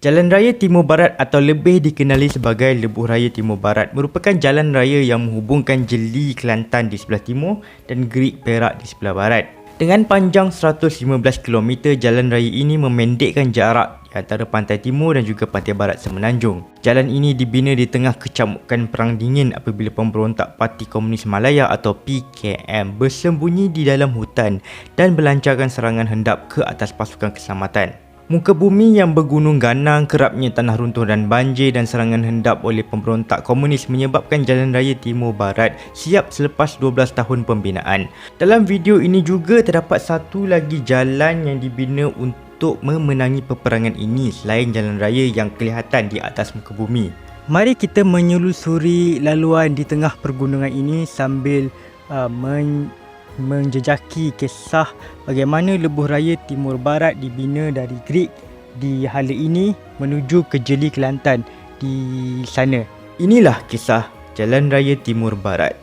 Jalan Raya Timur Barat atau lebih dikenali sebagai Lebuh Raya Timur Barat merupakan jalan raya yang menghubungkan Jeli Kelantan di sebelah timur dan Gerik Perak di sebelah barat. Dengan panjang 115 km, jalan raya ini memendekkan jarak di antara pantai timur dan juga pantai barat Semenanjung. Jalan ini dibina di tengah kecamukan Perang Dingin apabila pemberontak Parti Komunis Malaya atau PKM bersembunyi di dalam hutan dan melancarkan serangan hendap ke atas pasukan keselamatan. Muka bumi yang bergunung ganang, kerapnya tanah runtuh dan banjir dan serangan hendap oleh pemberontak komunis menyebabkan Jalan Raya Timur Barat siap selepas 12 tahun pembinaan. Dalam video ini juga terdapat satu lagi jalan yang dibina untuk memenangi peperangan ini selain jalan raya yang kelihatan di atas muka bumi. Mari kita menyelusuri laluan di tengah pergunungan ini sambil uh, men menjejaki kisah bagaimana lebuh raya Timur Barat dibina dari Greek di hala ini menuju ke Jeli Kelantan di sana. Inilah kisah Jalan Raya Timur Barat.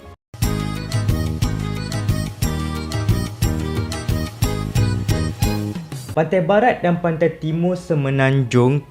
Pantai Barat dan Pantai Timur Semenanjung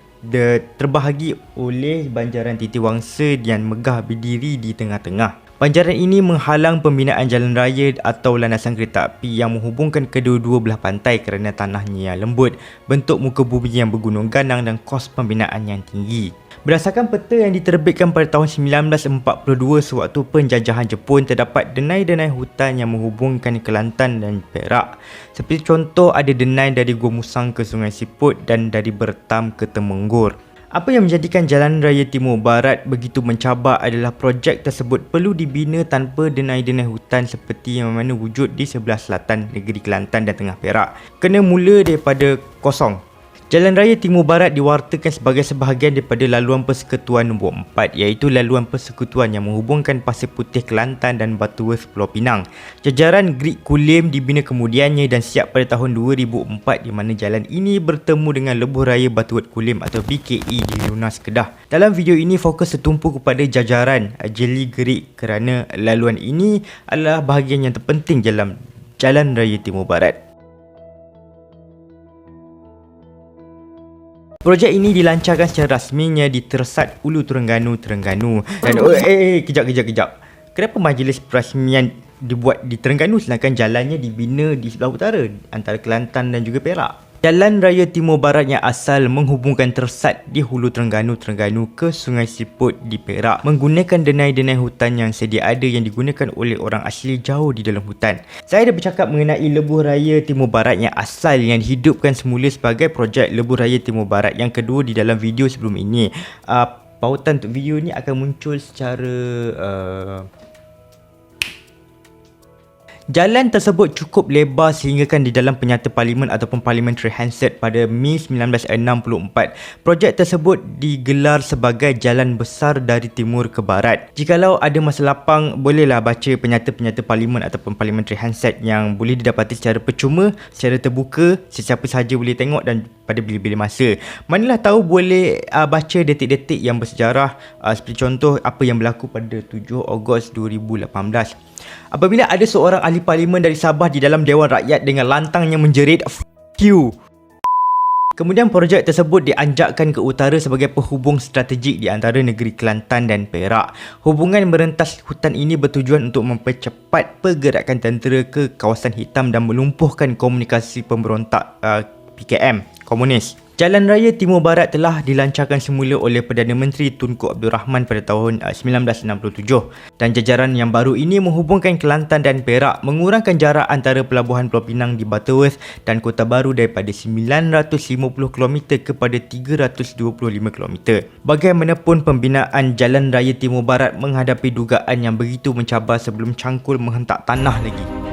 terbahagi oleh banjaran Titi Wangsa yang megah berdiri di tengah-tengah. Banjaran ini menghalang pembinaan jalan raya atau landasan kereta api yang menghubungkan kedua-dua belah pantai kerana tanahnya yang lembut, bentuk muka bumi yang bergunung ganang dan kos pembinaan yang tinggi. Berdasarkan peta yang diterbitkan pada tahun 1942 sewaktu penjajahan Jepun terdapat denai-denai hutan yang menghubungkan Kelantan dan Perak. Seperti contoh ada denai dari Gua Musang ke Sungai Siput dan dari Bertam ke Temenggur. Apa yang menjadikan Jalan Raya Timur Barat begitu mencabar adalah projek tersebut perlu dibina tanpa denai-denai hutan seperti yang mana wujud di sebelah selatan negeri Kelantan dan Tengah Perak. Kena mula daripada kosong Jalan Raya Timur Barat diwartakan sebagai sebahagian daripada laluan persekutuan nombor 4 iaitu laluan persekutuan yang menghubungkan Pasir Putih Kelantan dan Batuwas Pulau Pinang. Jajaran Greek Kulim dibina kemudiannya dan siap pada tahun 2004 di mana jalan ini bertemu dengan Lebuh Raya Batuwas Kulim atau BKE di Lunas Kedah. Dalam video ini fokus setumpu kepada jajaran Jeli Greek kerana laluan ini adalah bahagian yang terpenting dalam Jalan Raya Timur Barat. Projek ini dilancarkan secara rasminya di Tersat Ulu Terengganu, Terengganu. Dan oh, eh, eh, kejap, kejap, kejap. Kenapa majlis perasmian dibuat di Terengganu sedangkan jalannya dibina di sebelah utara antara Kelantan dan juga Perak? Jalan Raya Timur Barat yang asal menghubungkan Tersat di Hulu Terengganu Terengganu ke Sungai Siput di Perak menggunakan denai-denai hutan yang sedia ada yang digunakan oleh orang asli jauh di dalam hutan. Saya dah bercakap mengenai Lebuh Raya Timur Barat yang asal yang dihidupkan semula sebagai projek Lebuh Raya Timur Barat yang kedua di dalam video sebelum ini. Uh, pautan untuk video ni akan muncul secara uh, Jalan tersebut cukup lebar sehinggakan di dalam penyata parlimen ataupun parliamentary handset pada Mei 1964. Projek tersebut digelar sebagai jalan besar dari timur ke barat. Jikalau ada masa lapang, bolehlah baca penyata-penyata parlimen ataupun parliamentary handset yang boleh didapati secara percuma, secara terbuka, sesiapa sahaja boleh tengok dan pada bila-bila masa. Manalah tahu boleh uh, baca detik-detik yang bersejarah uh, seperti contoh apa yang berlaku pada 7 Ogos 2018. Apabila ada seorang ahli parlimen dari Sabah di dalam Dewan Rakyat dengan lantang yang menjerit F*** you. Kemudian projek tersebut dianjakkan ke utara sebagai penghubung strategik di antara negeri Kelantan dan Perak. Hubungan merentas hutan ini bertujuan untuk mempercepat pergerakan tentera ke kawasan hitam dan melumpuhkan komunikasi pemberontak uh, PKM, komunis. Jalan Raya Timur Barat telah dilancarkan semula oleh Perdana Menteri Tunku Abdul Rahman pada tahun 1967 uh, dan jajaran yang baru ini menghubungkan Kelantan dan Perak mengurangkan jarak antara pelabuhan Pulau Pinang di Butterworth dan Kota Baru daripada 950 km kepada 325 km. Bagaimanapun pembinaan Jalan Raya Timur Barat menghadapi dugaan yang begitu mencabar sebelum cangkul menghentak tanah lagi.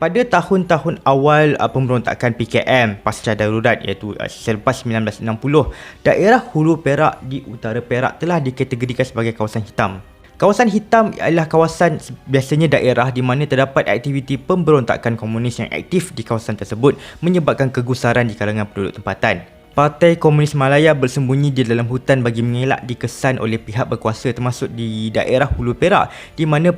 Pada tahun-tahun awal uh, pemberontakan PKM pasca darurat iaitu uh, selepas 1960, daerah Hulu Perak di utara Perak telah dikategorikan sebagai kawasan hitam. Kawasan hitam adalah kawasan biasanya daerah di mana terdapat aktiviti pemberontakan komunis yang aktif di kawasan tersebut menyebabkan kegusaran di kalangan penduduk tempatan. Partai Komunis Malaya bersembunyi di dalam hutan bagi mengelak dikesan oleh pihak berkuasa termasuk di daerah Hulu Perak di mana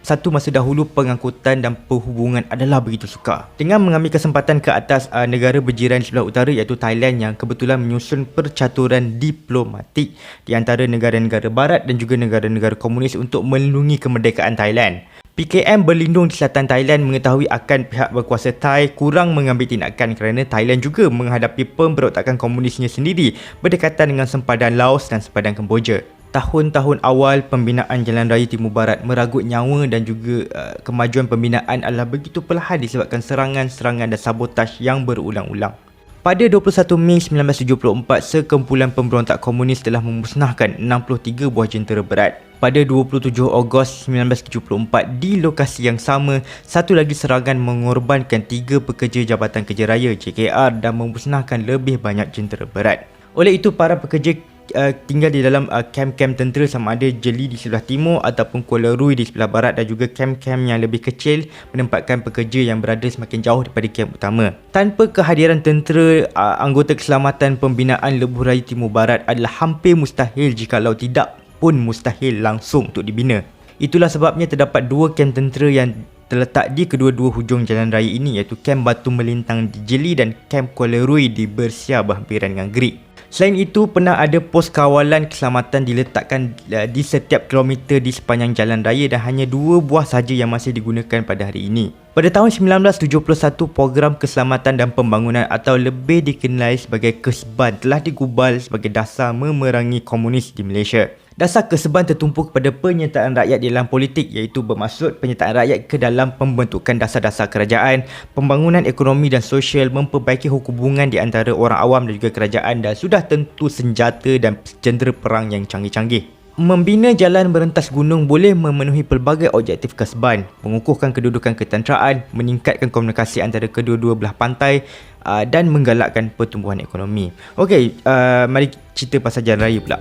satu masa dahulu pengangkutan dan perhubungan adalah begitu sukar. Dengan mengambil kesempatan ke atas uh, negara berjiran sebelah utara iaitu Thailand yang kebetulan menyusun percaturan diplomatik di antara negara-negara barat dan juga negara-negara komunis untuk melindungi kemerdekaan Thailand. PKM berlindung di selatan Thailand mengetahui akan pihak berkuasa Thai kurang mengambil tindakan kerana Thailand juga menghadapi pemberontakan komunisnya sendiri berdekatan dengan sempadan Laos dan sempadan Kemboja. Tahun-tahun awal pembinaan Jalan Raya Timur Barat meragut nyawa dan juga uh, kemajuan pembinaan adalah begitu perlahan disebabkan serangan-serangan dan sabotaj yang berulang-ulang. Pada 21 Mei 1974, sekumpulan pemberontak komunis telah memusnahkan 63 buah jentera berat. Pada 27 Ogos 1974, di lokasi yang sama, satu lagi serangan mengorbankan tiga pekerja Jabatan Kerja Raya JKR dan memusnahkan lebih banyak jentera berat. Oleh itu, para pekerja uh, tinggal di dalam uh, kem-kem tentera sama ada Jeli di sebelah timur ataupun Kuala Rui di sebelah barat dan juga kem-kem yang lebih kecil menempatkan pekerja yang berada semakin jauh daripada kem utama. Tanpa kehadiran tentera, uh, anggota keselamatan pembinaan Lebuh Raya Timur Barat adalah hampir mustahil jikalau tidak pun mustahil langsung untuk dibina. Itulah sebabnya terdapat dua kem tentera yang terletak di kedua-dua hujung jalan raya ini iaitu kem Batu Melintang di Jeli dan kem Kuala Rui di Bersia berhampiran dengan Greek. Selain itu, pernah ada pos kawalan keselamatan diletakkan uh, di setiap kilometer di sepanjang jalan raya dan hanya dua buah saja yang masih digunakan pada hari ini. Pada tahun 1971, program keselamatan dan pembangunan atau lebih dikenali sebagai KESBAN telah digubal sebagai dasar memerangi komunis di Malaysia. Dasar keseban tertumpu kepada penyertaan rakyat dalam politik iaitu bermaksud penyertaan rakyat ke dalam pembentukan dasar-dasar kerajaan, pembangunan ekonomi dan sosial, memperbaiki hubungan di antara orang awam dan juga kerajaan dan sudah tentu senjata dan jentera perang yang canggih-canggih. Membina jalan berentas gunung boleh memenuhi pelbagai objektif keseban, mengukuhkan kedudukan ketenteraan, meningkatkan komunikasi antara kedua-dua belah pantai uh, dan menggalakkan pertumbuhan ekonomi. Okey, uh, mari cerita pasal jalan raya pula.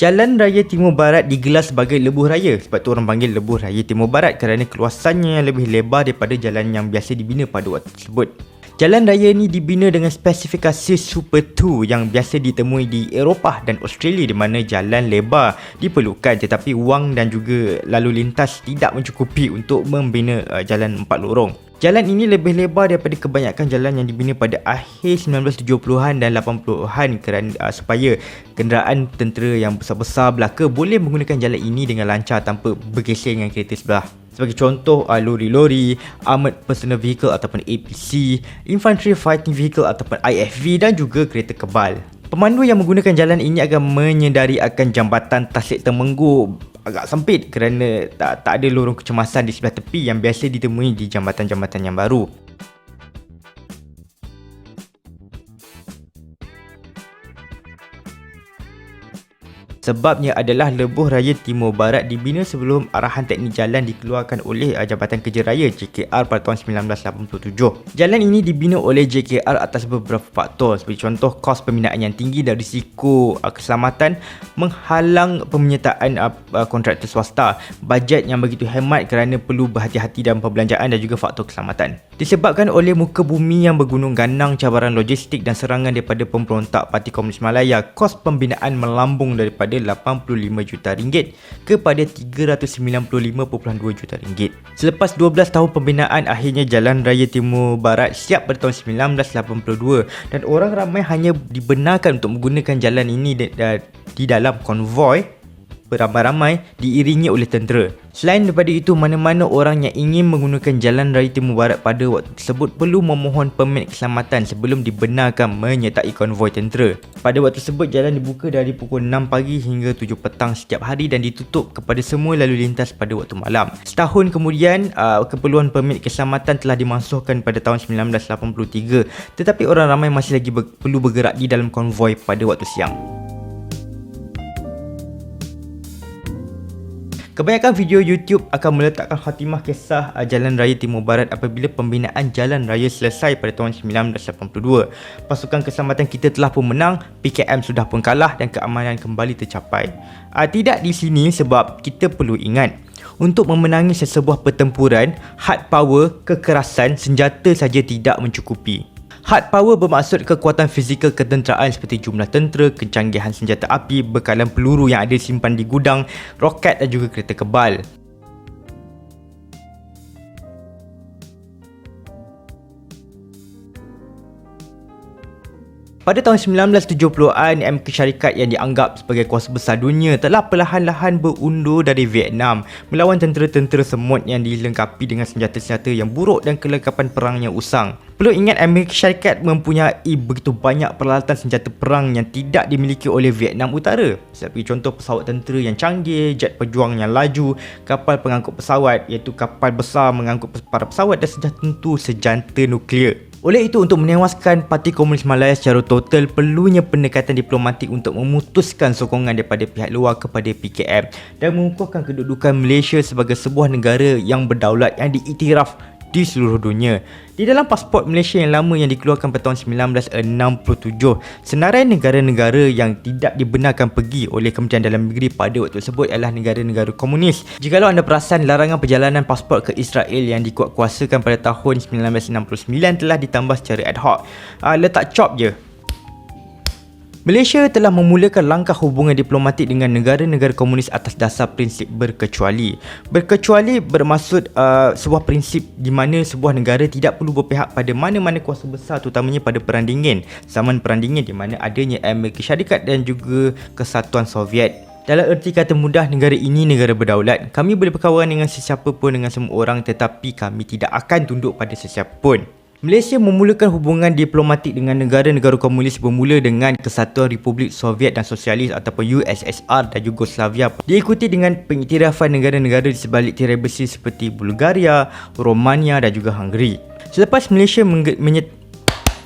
Jalan Raya Timur Barat digelar sebagai Lebuh Raya sebab tu orang panggil Lebuh Raya Timur Barat kerana keluasannya yang lebih lebar daripada jalan yang biasa dibina pada waktu tersebut. Jalan raya ini dibina dengan spesifikasi Super 2 yang biasa ditemui di Eropah dan Australia di mana jalan lebar diperlukan tetapi wang dan juga lalu lintas tidak mencukupi untuk membina uh, jalan empat lorong. Jalan ini lebih lebar daripada kebanyakan jalan yang dibina pada akhir 1970-an dan 80-an kerana uh, supaya kenderaan tentera yang besar-besar belaka boleh menggunakan jalan ini dengan lancar tanpa bergeser dengan kereta sebelah. Sebagai contoh, uh, lori-lori, Armored Personal Vehicle ataupun APC, Infantry Fighting Vehicle ataupun IFV dan juga kereta kebal. Pemandu yang menggunakan jalan ini akan menyedari akan jambatan Tasik Temenggu agak sempit kerana tak tak ada lorong kecemasan di sebelah tepi yang biasa ditemui di jambatan-jambatan yang baru. Sebabnya adalah Lebuh Raya Timur Barat dibina sebelum arahan teknik jalan dikeluarkan oleh uh, Jabatan Kerja Raya JKR pada tahun 1987. Jalan ini dibina oleh JKR atas beberapa faktor seperti contoh kos pembinaan yang tinggi dan risiko uh, keselamatan menghalang pemenyertaan uh, kontraktor swasta, bajet yang begitu hemat kerana perlu berhati-hati dalam perbelanjaan dan juga faktor keselamatan. Disebabkan oleh muka bumi yang bergunung ganang, cabaran logistik dan serangan daripada pemberontak Parti Komunis Malaya, kos pembinaan melambung daripada 85 juta ringgit kepada 395.2 juta ringgit. Selepas 12 tahun pembinaan, akhirnya Jalan Raya Timur Barat siap pada tahun 1982 dan orang ramai hanya dibenarkan untuk menggunakan jalan ini di dalam konvoi beramai-ramai diiringi oleh tentera. Selain daripada itu, mana-mana orang yang ingin menggunakan jalan raya timur barat pada waktu tersebut perlu memohon permit keselamatan sebelum dibenarkan menyertai konvoi tentera. Pada waktu tersebut, jalan dibuka dari pukul 6 pagi hingga 7 petang setiap hari dan ditutup kepada semua lalu lintas pada waktu malam. Setahun kemudian, uh, keperluan permit keselamatan telah dimasukkan pada tahun 1983 tetapi orang ramai masih lagi ber- perlu bergerak di dalam konvoi pada waktu siang. Kebanyakan video YouTube akan meletakkan khatimah kisah uh, Jalan Raya Timur Barat apabila pembinaan jalan raya selesai pada tahun 1982. Pasukan keselamatan kita telah pun menang, PKM sudah pun kalah dan keamanan kembali tercapai. Uh, tidak di sini sebab kita perlu ingat untuk memenangi sesebuah pertempuran, hard power, kekerasan, senjata saja tidak mencukupi. Hard power bermaksud kekuatan fizikal ketenteraan seperti jumlah tentera, kecanggihan senjata api, bekalan peluru yang ada simpan di gudang, roket dan juga kereta kebal. Pada tahun 1970-an, MK Syarikat yang dianggap sebagai kuasa besar dunia telah perlahan-lahan berundur dari Vietnam melawan tentera-tentera semut yang dilengkapi dengan senjata-senjata yang buruk dan kelengkapan perang yang usang. Perlu ingat Amerika Syarikat mempunyai begitu banyak peralatan senjata perang yang tidak dimiliki oleh Vietnam Utara. Seperti contoh pesawat tentera yang canggih, jet pejuang yang laju, kapal pengangkut pesawat iaitu kapal besar mengangkut para pesawat dan senjata tentu sejanta nuklear. Oleh itu untuk menewaskan Parti Komunis Malaya secara total perlunya pendekatan diplomatik untuk memutuskan sokongan daripada pihak luar kepada PKM dan mengukuhkan kedudukan Malaysia sebagai sebuah negara yang berdaulat yang diiktiraf di seluruh dunia. Di dalam pasport Malaysia yang lama yang dikeluarkan pada tahun 1967, senarai negara-negara yang tidak dibenarkan pergi oleh Kementerian Dalam Negeri pada waktu tersebut adalah negara-negara komunis. Jikalau anda perasan, larangan perjalanan pasport ke Israel yang dikuatkuasakan pada tahun 1969 telah ditambah secara ad hoc. Uh, letak cop je Malaysia telah memulakan langkah hubungan diplomatik dengan negara-negara komunis atas dasar prinsip berkecuali. Berkecuali bermaksud uh, sebuah prinsip di mana sebuah negara tidak perlu berpihak pada mana-mana kuasa besar terutamanya pada Perang Dingin. Zaman Perang Dingin di mana adanya Amerika Syarikat dan juga Kesatuan Soviet. Dalam erti kata mudah negara ini negara berdaulat, kami boleh berkawan dengan sesiapa pun dengan semua orang tetapi kami tidak akan tunduk pada sesiapa pun. Malaysia memulakan hubungan diplomatik dengan negara-negara komunis bermula dengan Kesatuan Republik Soviet dan Sosialis ataupun USSR dan Yugoslavia diikuti dengan pengiktirafan negara-negara di sebalik tirai besi seperti Bulgaria, Romania dan juga Hungary. Selepas Malaysia menyet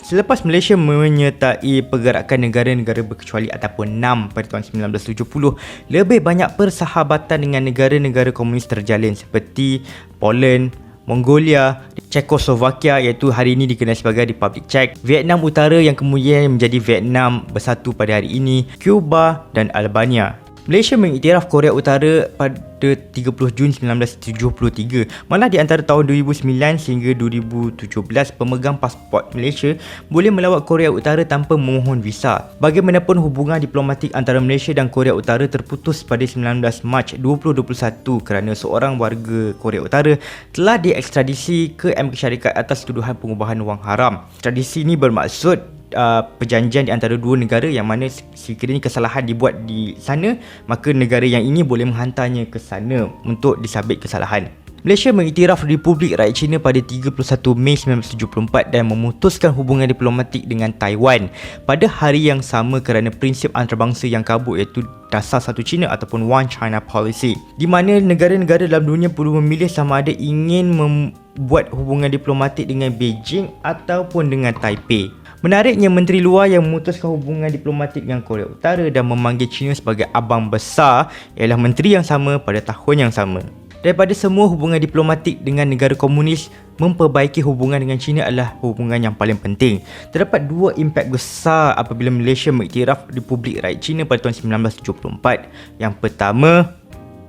Selepas Malaysia menyertai pergerakan negara-negara berkecuali ataupun NAM pada tahun 1970, lebih banyak persahabatan dengan negara-negara komunis terjalin seperti Poland, Mongolia, Czechoslovakia iaitu hari ini dikenal sebagai Republik Czech, Vietnam Utara yang kemudian menjadi Vietnam bersatu pada hari ini, Cuba dan Albania. Malaysia mengiktiraf Korea Utara pada 30 Jun 1973. Malah di antara tahun 2009 sehingga 2017, pemegang pasport Malaysia boleh melawat Korea Utara tanpa memohon visa. Bagaimanapun hubungan diplomatik antara Malaysia dan Korea Utara terputus pada 19 Mac 2021 kerana seorang warga Korea Utara telah diekstradisi ke MK Syarikat atas tuduhan pengubahan wang haram. Ekstradisi ini bermaksud uh, perjanjian di antara dua negara yang mana sekiranya kesalahan dibuat di sana maka negara yang ini boleh menghantarnya ke sana untuk disabit kesalahan. Malaysia mengiktiraf Republik Rakyat China pada 31 Mei 1974 dan memutuskan hubungan diplomatik dengan Taiwan pada hari yang sama kerana prinsip antarabangsa yang kabut iaitu dasar satu China ataupun One China Policy di mana negara-negara dalam dunia perlu memilih sama ada ingin membuat hubungan diplomatik dengan Beijing ataupun dengan Taipei. Menariknya Menteri Luar yang memutuskan hubungan diplomatik dengan Korea Utara dan memanggil China sebagai abang besar ialah menteri yang sama pada tahun yang sama. Daripada semua hubungan diplomatik dengan negara komunis, memperbaiki hubungan dengan China adalah hubungan yang paling penting. Terdapat dua impak besar apabila Malaysia mengiktiraf Republik Rakyat China pada tahun 1974. Yang pertama,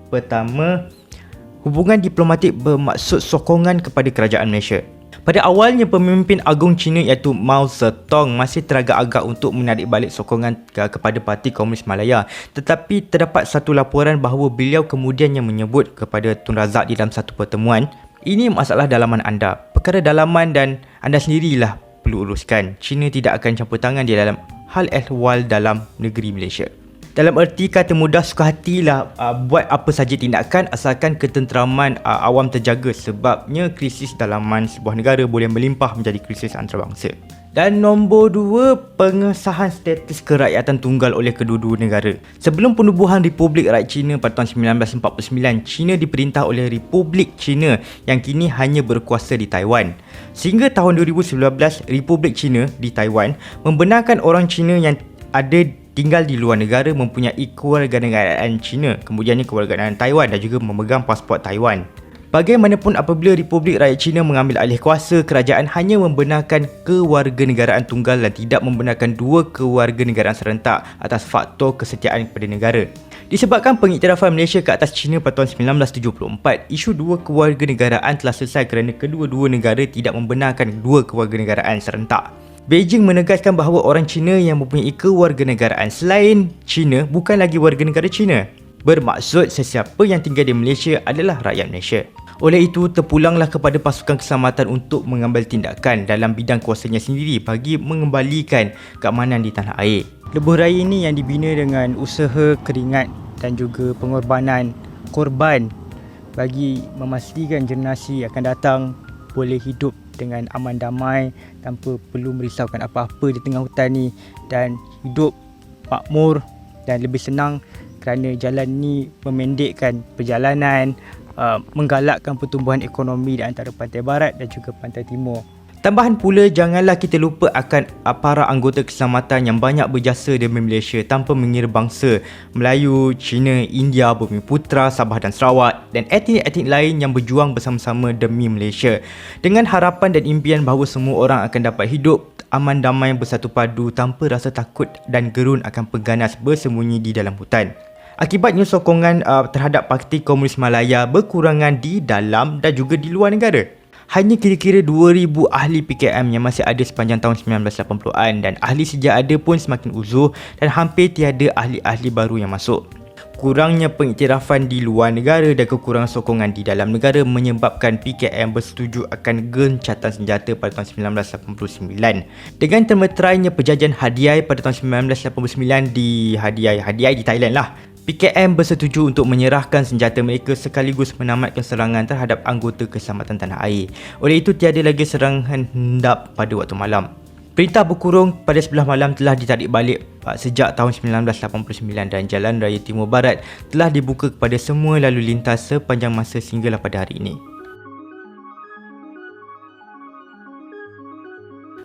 pertama hubungan diplomatik bermaksud sokongan kepada kerajaan Malaysia. Pada awalnya pemimpin agung China iaitu Mao Zedong masih teragak-agak untuk menarik balik sokongan kepada Parti Komunis Malaya. Tetapi terdapat satu laporan bahawa beliau kemudiannya menyebut kepada Tun Razak di dalam satu pertemuan ini masalah dalaman anda. Perkara dalaman dan anda sendirilah perlu uruskan. China tidak akan campur tangan di dalam hal ehwal dalam negeri Malaysia dalam erti kata mudah suka hatilah uh, buat apa saja tindakan asalkan ketenteraman uh, awam terjaga sebabnya krisis dalaman sebuah negara boleh melimpah menjadi krisis antarabangsa. Dan nombor dua, pengesahan status kerakyatan tunggal oleh kedua-dua negara. Sebelum penubuhan Republik Rakyat China pada tahun 1949, China diperintah oleh Republik China yang kini hanya berkuasa di Taiwan. Sehingga tahun 2019, Republik China di Taiwan membenarkan orang China yang ada tinggal di luar negara mempunyai kewarganegaraan China, kemudiannya kewarganegaraan Taiwan dan juga memegang pasport Taiwan. Bagaimanapun apabila Republik Rakyat China mengambil alih kuasa, kerajaan hanya membenarkan kewarganegaraan tunggal dan tidak membenarkan dua kewarganegaraan serentak atas faktor kesetiaan kepada negara. Disebabkan pengiktirafan Malaysia ke atas China pada tahun 1974, isu dua kewarganegaraan telah selesai kerana kedua-dua negara tidak membenarkan dua kewarganegaraan serentak. Beijing menegaskan bahawa orang Cina yang mempunyai kewarganegaraan selain Cina bukan lagi warga negara Cina. Bermaksud sesiapa yang tinggal di Malaysia adalah rakyat Malaysia. Oleh itu, terpulanglah kepada pasukan keselamatan untuk mengambil tindakan dalam bidang kuasanya sendiri bagi mengembalikan keamanan di tanah air. Lebuh raya ini yang dibina dengan usaha keringat dan juga pengorbanan korban bagi memastikan generasi akan datang boleh hidup dengan aman damai tanpa perlu merisaukan apa-apa di tengah hutan ni dan hidup makmur dan lebih senang kerana jalan ni memendekkan perjalanan uh, menggalakkan pertumbuhan ekonomi di antara pantai barat dan juga pantai timur. Tambahan pula, janganlah kita lupa akan para anggota keselamatan yang banyak berjasa demi Malaysia tanpa mengira bangsa Melayu, Cina, India, Bumi Putra, Sabah dan Sarawak dan etnik-etnik lain yang berjuang bersama-sama demi Malaysia. Dengan harapan dan impian bahawa semua orang akan dapat hidup aman damai bersatu padu tanpa rasa takut dan gerun akan pengganas bersembunyi di dalam hutan. Akibatnya sokongan uh, terhadap Parti Komunis Malaya berkurangan di dalam dan juga di luar negara. Hanya kira-kira 2000 ahli PKM yang masih ada sepanjang tahun 1980-an dan ahli sejak ada pun semakin uzur dan hampir tiada ahli-ahli baru yang masuk. Kurangnya pengiktirafan di luar negara dan kekurangan sokongan di dalam negara menyebabkan PKM bersetuju akan gencatan senjata pada tahun 1989. Dengan termeterainya perjanjian hadiah pada tahun 1989 di hadiah hadiah di Thailand lah. PKM bersetuju untuk menyerahkan senjata mereka sekaligus menamatkan serangan terhadap anggota keselamatan tanah air. Oleh itu tiada lagi serangan hendap pada waktu malam. Perintah berkurung pada sebelah malam telah ditarik balik uh, sejak tahun 1989 dan Jalan Raya Timur Barat telah dibuka kepada semua lalu lintas sepanjang masa sehinggalah pada hari ini.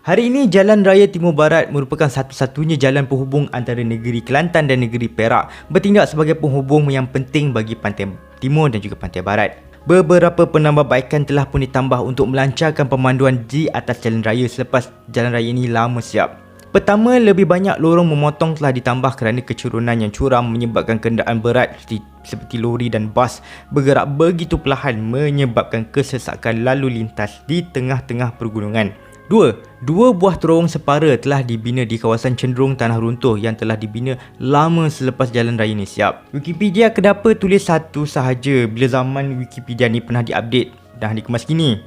Hari ini Jalan Raya Timur Barat merupakan satu-satunya jalan penghubung antara negeri Kelantan dan negeri Perak bertindak sebagai penghubung yang penting bagi pantai timur dan juga pantai barat. Beberapa penambahbaikan telah pun ditambah untuk melancarkan pemanduan di atas jalan raya selepas jalan raya ini lama siap. Pertama, lebih banyak lorong memotong telah ditambah kerana kecurunan yang curam menyebabkan kenderaan berat seperti lori dan bas bergerak begitu perlahan menyebabkan kesesakan lalu lintas di tengah-tengah pergunungan. Dua, dua buah terowong separa telah dibina di kawasan cenderung tanah runtuh yang telah dibina lama selepas jalan raya ini siap. Wikipedia kenapa tulis satu sahaja bila zaman Wikipedia ni pernah diupdate dan dikemas kini?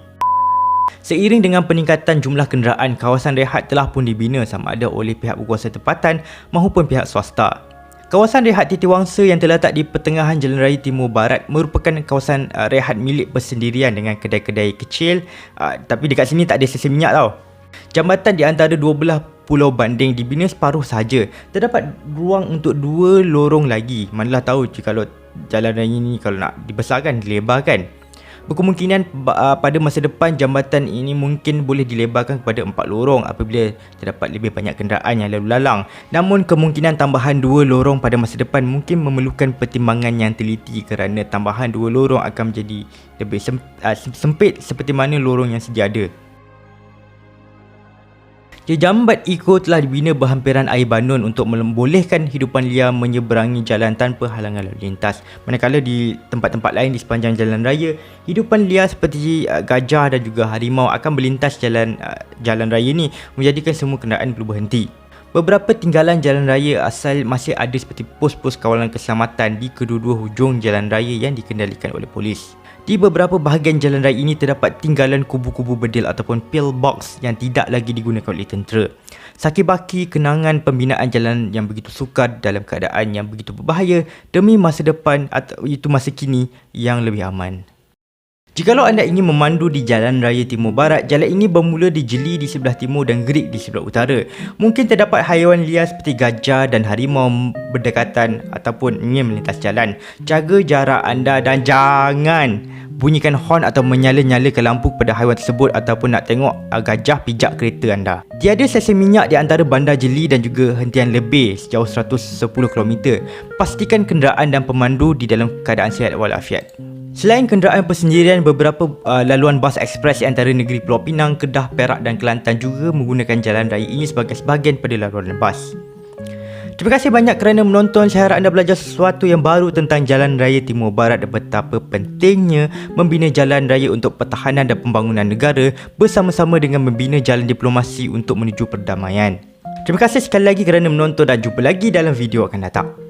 Seiring dengan peningkatan jumlah kenderaan, kawasan rehat telah pun dibina sama ada oleh pihak berkuasa tempatan maupun pihak swasta. Kawasan rehat Titi Wangsa yang terletak di pertengahan Jalan Raya Timur Barat merupakan kawasan uh, rehat milik persendirian dengan kedai-kedai kecil uh, tapi dekat sini tak ada stesen minyak tau. Jambatan di antara dua belah pulau banding dibina separuh saja. Terdapat ruang untuk dua lorong lagi. Manalah tahu jika kalau jalan raya ini kalau nak dibesarkan, dilebarkan. Berkemungkinan uh, pada masa depan jambatan ini mungkin boleh dilebarkan kepada empat lorong apabila terdapat lebih banyak kenderaan yang lalu lalang. Namun kemungkinan tambahan dua lorong pada masa depan mungkin memerlukan pertimbangan yang teliti kerana tambahan dua lorong akan menjadi lebih uh, sempit seperti mana lorong yang sedia ada. Jambat Eco telah dibina berhampiran air banun untuk membolehkan hidupan liar menyeberangi jalan tanpa halangan lalu lintas. Manakala di tempat-tempat lain di sepanjang jalan raya, hidupan liar seperti uh, gajah dan juga harimau akan berlintas jalan uh, jalan raya ini menjadikan semua kenderaan perlu berhenti. Beberapa tinggalan jalan raya asal masih ada seperti pos-pos kawalan keselamatan di kedua-dua hujung jalan raya yang dikendalikan oleh polis. Di beberapa bahagian jalan raya ini terdapat tinggalan kubu-kubu bedil ataupun pillbox yang tidak lagi digunakan oleh tentera. Sakibaki kenangan pembinaan jalan yang begitu sukar dalam keadaan yang begitu berbahaya demi masa depan atau itu masa kini yang lebih aman. Jikalau anda ingin memandu di Jalan Raya Timur Barat, jalan ini bermula di Jeli di sebelah timur dan Gerik di sebelah utara. Mungkin terdapat haiwan liar seperti gajah dan harimau berdekatan ataupun ingin melintas jalan. Jaga jarak anda dan jangan bunyikan horn atau menyala-nyalakan lampu pada haiwan tersebut ataupun nak tengok uh, gajah pijak kereta anda. Tiada sesi minyak di antara bandar Jeli dan juga hentian lebih sejauh 110 km. Pastikan kenderaan dan pemandu di dalam keadaan sihat walafiat. Selain kenderaan persendirian, beberapa uh, laluan bas ekspres antara negeri Pulau Pinang, Kedah, Perak dan Kelantan juga menggunakan jalan raya ini sebagai sebahagian pada laluan bas. Terima kasih banyak kerana menonton. Saya harap anda belajar sesuatu yang baru tentang Jalan Raya Timur Barat dan betapa pentingnya membina jalan raya untuk pertahanan dan pembangunan negara bersama-sama dengan membina jalan diplomasi untuk menuju perdamaian. Terima kasih sekali lagi kerana menonton dan jumpa lagi dalam video akan datang.